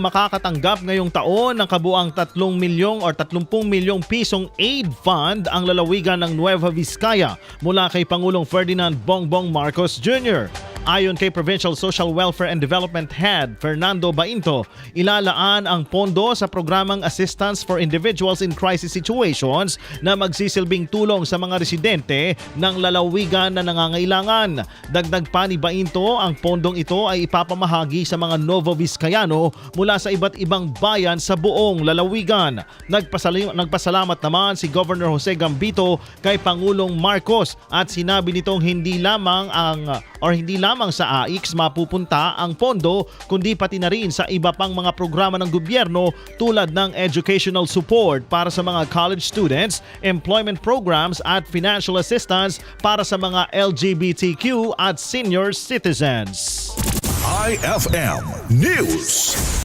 makakatanggap ngayong taon ng kabuang 3 milyong or 30 milyong pisong aid fund ang lalawigan ng Nueva Vizcaya mula kay Pangulong Ferdinand Bongbong Marcos Jr. Ayon kay Provincial Social Welfare and Development Head Fernando Bainto, ilalaan ang pondo sa programang Assistance for Individuals in Crisis Situations na magsisilbing tulong sa mga residente ng lalawigan na nangangailangan. Dagdag pa ni Bainto, ang pondong ito ay ipapamahagi sa mga Novo Vizcayano mula sa iba't ibang bayan sa buong lalawigan. Nagpasali- nagpasalamat naman si Governor Jose Gambito kay Pangulong Marcos at sinabi nitong hindi lamang ang or hindi lamang sa AIX mapupunta ang pondo kundi pati na rin sa iba pang mga programa ng gobyerno tulad ng educational support para sa mga college students, employment programs at financial assistance para sa mga LGBTQ at senior citizens. IFM News.